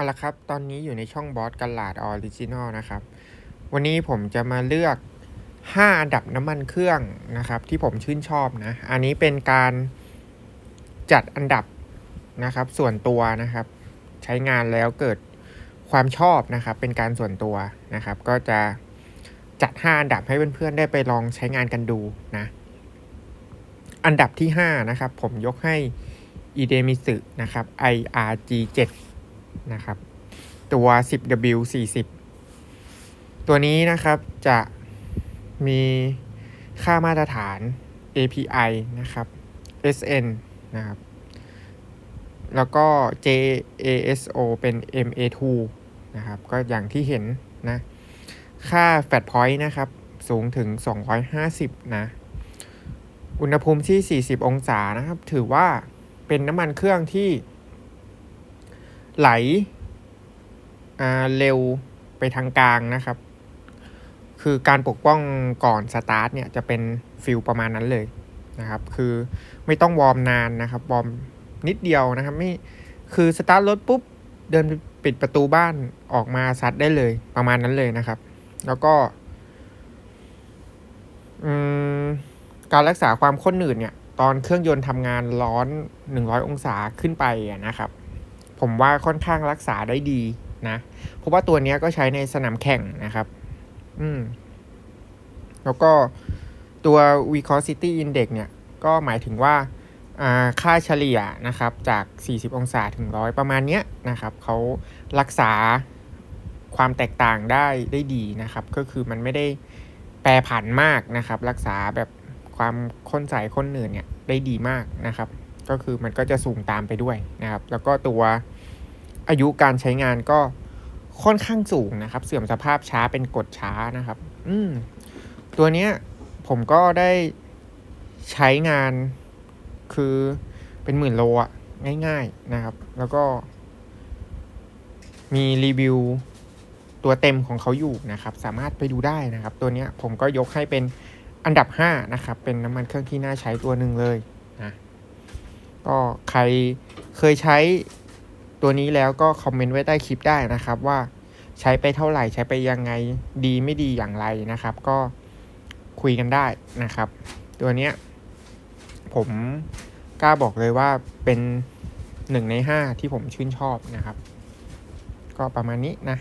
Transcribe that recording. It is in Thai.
เอาละครับ ตอนนี้อยู่ในช่องบอสกันลาดออริจินอลนะครับ วันนี้ผมจะมาเลือก 5 อันดับน้ำมันเครื่องนะครับ ที่ผมชื่นชอบนะ อันนี้เป็นการจัดอันดับนะครับ ส่วนตัวนะครับ ใช้งานแล้วเกิดความชอบนะครับ เป็นการส่วนตัวนะครับ ก็จะจัด 5 อันดับให้เพื่อนๆได้ไปลองใช้งานกันดูนะ อันดับที่ 5 นะครับ ผมยกให้ i d e m i s u นะครับ IRG 7 นะครับ ตัว 10W 40 ตัวนี้นะครับจะมีค่ามาตรฐาน API นะครับ SN นะครับ แล้วก็ JASO เป็น MA2 นะครับ ก็อย่างที่เห็นนะ ค่า Fat Point นะครับ สูงถึง 250 นะ อุณหภูมิที่ 40 องศานะครับ ถือว่าเป็นน้ำมันเครื่องที่ ไหลเร็วไปทางกลางนะครับ คือการปกป้องก่อนสตาร์ทเนี่ยจะเป็นฟิลประมาณนั้นเลยนะครับ คือไม่ต้องวอร์มนานนะครับวอร์มนิดเดียวนะครับไม่คือสตาร์ทรถปุ๊บเดินปิดประตูบ้านออกมาซัดได้เลยประมาณนั้นเลยนะครับ แล้วก็การรักษาความข้นหนืดเนี่ย ตอนเครื่องยนต์ทำงานร้อน 100 องศาขึ้นไปนะครับ ผมว่าค่อนข้างรักษาได้ดีนะ เพราะว่าตัวนี้ก็ใช้ในสนามแข่งนะครับ อืม แล้วก็ตัว viscosity index เนี่ย ก็หมายถึงว่าค่าเฉลี่ยนะครับ จาก 40 องศาถึงร้อยประมาณเนี้ยนะครับเขารักษาความแตกต่างได้ได้ดีนะครับ ก็คือมันไม่ได้แปรผันมากนะครับ รักษาแบบความข้นใสข้นหนืดเนี่ยได้ดีมากนะครับ ก็คือมันก็จะสูงตามไปด้วยนะครับ แล้วก็ตัวอายุการใช้งานก็ค่อนข้างสูงนะครับ เสื่อมสภาพช้าเป็นกดช้านะครับ อืมตัวเนี้ยผมก็ได้ใช้งานคือเป็นหมื่นโลอะง่าย ๆนะครับ แล้วก็มีรีวิวตัวเต็มของเขาอยู่นะครับ สามารถไปดูได้นะครับ ตัวนี้ผมก็ยกให้เป็นอันดับ 5 นะครับ เป็นน้ำมันเครื่องที่น่าใช้ตัวหนึ่งเลย ก็ใครเคยใช้ตัวนี้แล้วก็คอมเมนต์ไว้ใต้คลิปได้นะครับ ว่าใช้ไปเท่าไหร่ใช้ไปยังไงดีไม่ดีอย่างไรนะครับ ก็คุยกันได้นะครับ ตัวเนี้ยผมกล้าบอกเลยว่าเป็นหนึ่งในห้าที่ผมชื่นชอบนะครับ ก็ประมาณนี้นะ